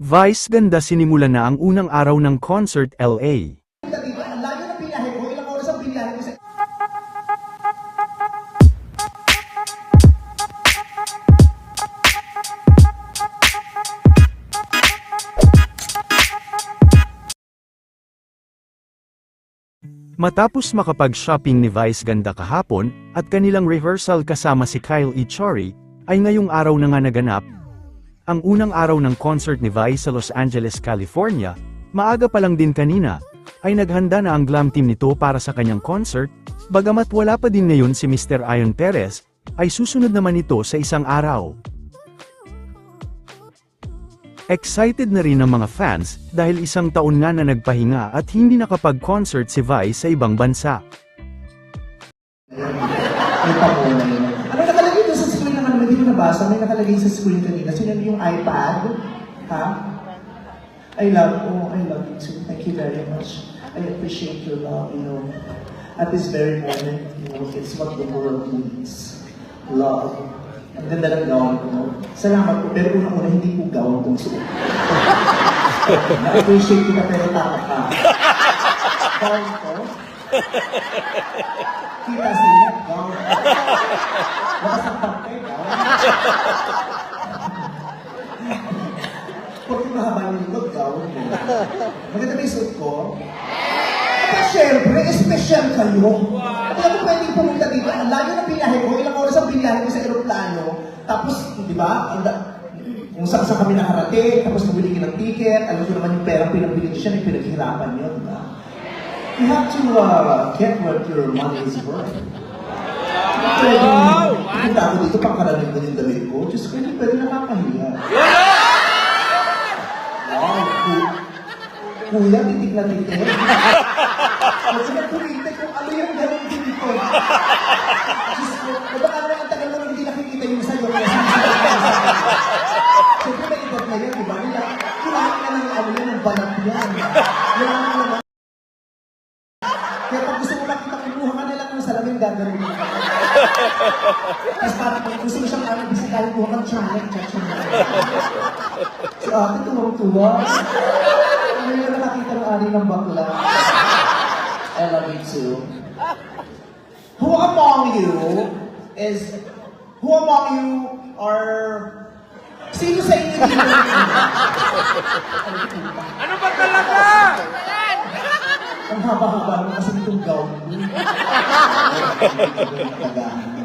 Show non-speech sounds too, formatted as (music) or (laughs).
Vice ganda sinimula na ang unang araw ng concert LA. Matapos makapag-shopping ni Vice ganda kahapon, at kanilang rehearsal kasama si Kyle Ichori, ay ngayong araw na nga naganap. Ang unang araw ng concert ni Vice sa Los Angeles, California, maaga pa lang din kanina, ay naghanda na ang glam team nito para sa kanyang concert, bagamat wala pa din ngayon si Mr. Ion Perez, ay susunod naman ito sa isang araw. Excited na rin ang mga fans dahil isang taon nga na nagpahinga at hindi nakapag-concert si Vice sa ibang bansa. (laughs) May papunay. Ano nakalagay doon sa screen naman? Hindi ko nabasa. May nakalagay sa screen kanina. Sino yung iPad? Ha? I love, oh, I love you too. Thank you very much. I appreciate your love, you know. At this very moment, you know, it's what the world needs. Love. Ang ganda ng gown ko. Salamat po. Pero unang-una, hindi po gown kong suot. (laughs) Na-appreciate kita pero tama ka. Gown ko? Kita sila, gown. Nakasaktan kayo. Porque mahaba yung likod, gown. Maganda ba yung suit ko? At syempre, espesyal kayo. At alam mo, pwedeng pumunta dito. Ang layo ng binahe ko, ilang oras ang binahe ko sa aeroplano. Tapos, di ba, kung saan saan kami nakarating, tapos ka ng ticket, alam ko naman yung perang pinabili ko siya, may pinaghirapan yun. di ba? You have to uh, get what your money is worth. Pwede, pumunta ako dito, pangkarating ko yung damit ko. Diyos ko, hindi pwede nakakahiya. Wow, ku- kuya, titik na titik. Kasi na kumitik kung ano yung ganun dito. Diyos ko, baka naman ang tagal nang hindi nakikita yung sa'yo. Siyempre may edad na yan, di ba? Kailangan na ng ano yan, ng banat yan. Kailangan na naman. Kaya pag gusto mo makita, kinuha ka na lang ng salamin gagawin mo. Tapos parang kung gusto mo siyang ano, bisitahin, kuha kang channel, chachang. Si ate tuwang-tuwa. Ano yung nakakita ng ari ng bakla? I love you too. Who among you is, who among you are, sino sa inyo dito? Ano ba talaga? Ang haba-haba kasi itong gown. (laughs)